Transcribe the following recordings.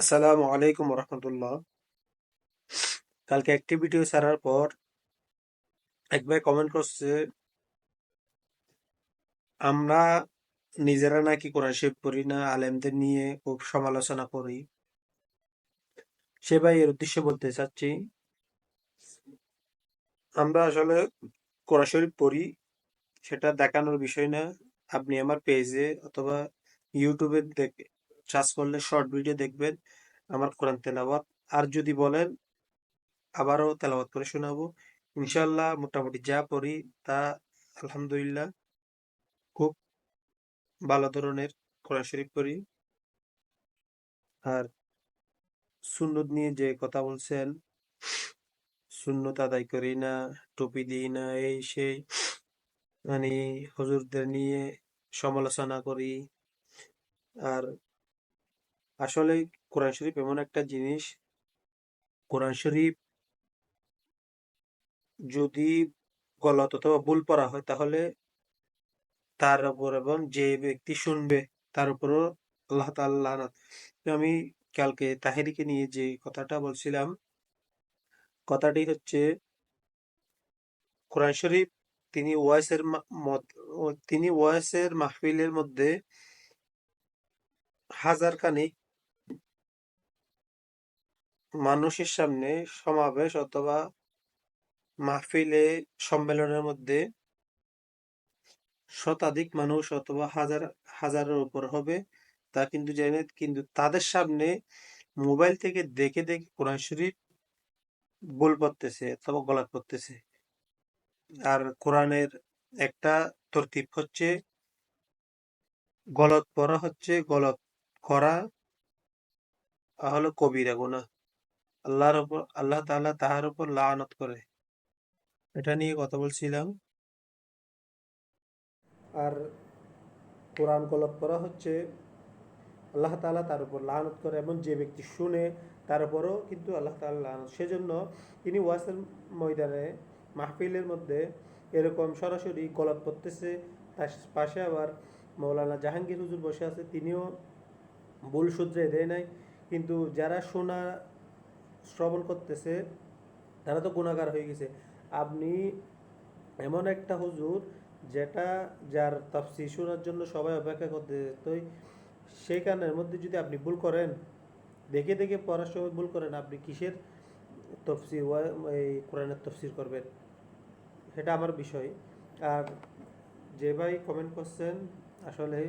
আসসালামু আলাইকুম রহমতুল্লাহ কালকে একটি ভিডিও ছাড়ার পর এক ভাই কমেন্ট করছে, আমরা নিজেরা নাকি কোরআন শরীফ পড়ি না, আলেমদের নিয়ে খুব সমালোচনা করি। সে ভাই এর উদ্দেশ্যে বলতে চাচ্ছি, আমরা আসলে কোরআন শরীফ পড়ি, সেটা দেখানোর বিষয় না। আপনি আমার পেজে অথবা ইউটিউবে দেখে সার্চ করলে শর্ট ভিডিও দেখবেন আমার কোরআন তেলাওয়াত। আর যদি বলেন, আবারও তেলাওয়াত করে শোনাবো। ইনশাল্লাহ মোটামুটি যা পড়ি তা আলহামদুলিল্লাহ খুব ভালো ধরনের কোরআন শরীফ পড়ি। আর সুন্নত নিয়ে যে কথা বলছেন, সুন্নত আদায় করি না, টুপি দিই না, এই সেই মানে হজুরদের নিয়ে সমালোচনা করি। আর আসলে কোরআন শরীফ এমন একটা জিনিস, কোরআন শরীফ যদি গলত অথবা ভুল পড়া হয় তাহলে তার উপর এবং যে ব্যক্তি শুনবে তার উপরও আল্লাহ তাআলা লানত। আমি কালকে তাহেরিকে নিয়ে যে কথাটা বলছিলাম, কথাটি হচ্ছে কোরআন শরীফ তিনি ওয়াইসের মত, তিনি ওয়াইসের মাহফিলের মধ্যে হাজার খানিক মানুষের সামনে সমাবেশ অথবা মাহফিলে সম্মেলনের মধ্যে শতাধিক মানুষ অথবা হাজার, হাজারের উপর হবে। তা কিন্তু জানি, কিন্তু তাদের সামনে মোবাইল থেকে দেখে দেখে কোরআন শরীফ ভুল পড়তেছে অথবা গলা পড়তেছে আর কোরআনের একটা তরতিব হচ্ছে গলত পড়া হচ্ছে, গলত করা হলো কবিরা গুনাহ। আল্লাহর উপর আল্লাহ তাআলা তাহার উপর লানত করে। এটা নিয়ে কথা বলছিলাম। আর কোরআন গলত করা হচ্ছে, আল্লাহ তাআলা তার উপর লানত করে এবং যে ব্যক্তি শুনে তার উপরও কিন্তু আল্লাহ তাআলা লানত। সেজন্য তিনি ওয়াসের ময়দানে মাহফিলের মধ্যে এরকম সরাসরি গলত পড়তেছে তার পাশে আবার মৌলানা জাহাঙ্গীর হুজুর বসে আছে, তিনিও ভুল সূত্রে দেয় নাই। কিন্তু যারা শোনা শ্রবণ করতেছে, তারা তো গুণাগার হয়ে গেছে। আপনি এমন একটা হুজুর যেটা, যার তাফসির শোনার জন্য সবাই অপেক্ষা করতে তো সেই কারণের মধ্যে যদি আপনি ভুল করেন, দেখে দেখে পড়ার সময় ভুল করেন, আপনি কিসের তফসির এই কোরআনের তফসির করবেন? সেটা আমার বিষয়। আর যে ভাই কমেন্ট করছেন, আসলে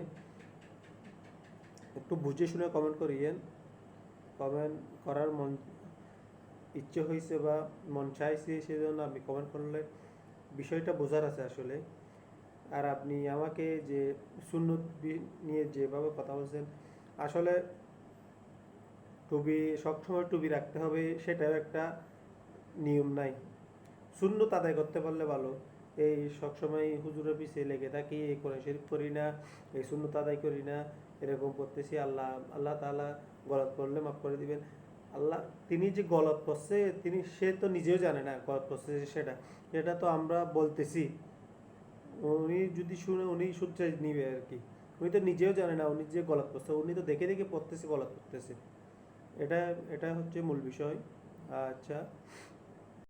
একটু বুঝে শুনে কমেন্ট করিয়েন। কমেন্ট করার মন ইচ্ছে হয়েছে বা মন চাইছে সেজন্য আপনি কমেন্ট করলে বিষয়টা বোঝার আছে আসলে। আর আপনি আমাকে যে সুন্নত নিয়ে যেভাবে কথা বলছেন, আসলে টুপি সবসময় টুপি রাখতে হবে সেটাও একটা নিয়ম নাই। সুন্নত আদায় করতে পারলে ভালো। এই সবসময় হুজুরের পিছিয়ে লেগে থাকি, এই করে শরীফ করি না, এই শূন্যত আদায় করি না, এরকম করতেছি, আল্লাহ আল্লাহ তালা গলত করলে মাফ করে দিবেন। আল্লাহ তিনি যে গলত করছে, তিনি, সে তো নিজেও জানে না গলত করছে সেটা। সেটা তো আমরা বলতেছি। উনি যদি শুনে, উনি সূত্রে নিবে আর কি। উনি তো নিজেও জানে না উনি যে গলত করছে। উনি তো দেখে দেখে পড়তেছে, গলত করতেছে। এটা এটা হচ্ছে মূল বিষয়। আচ্ছা।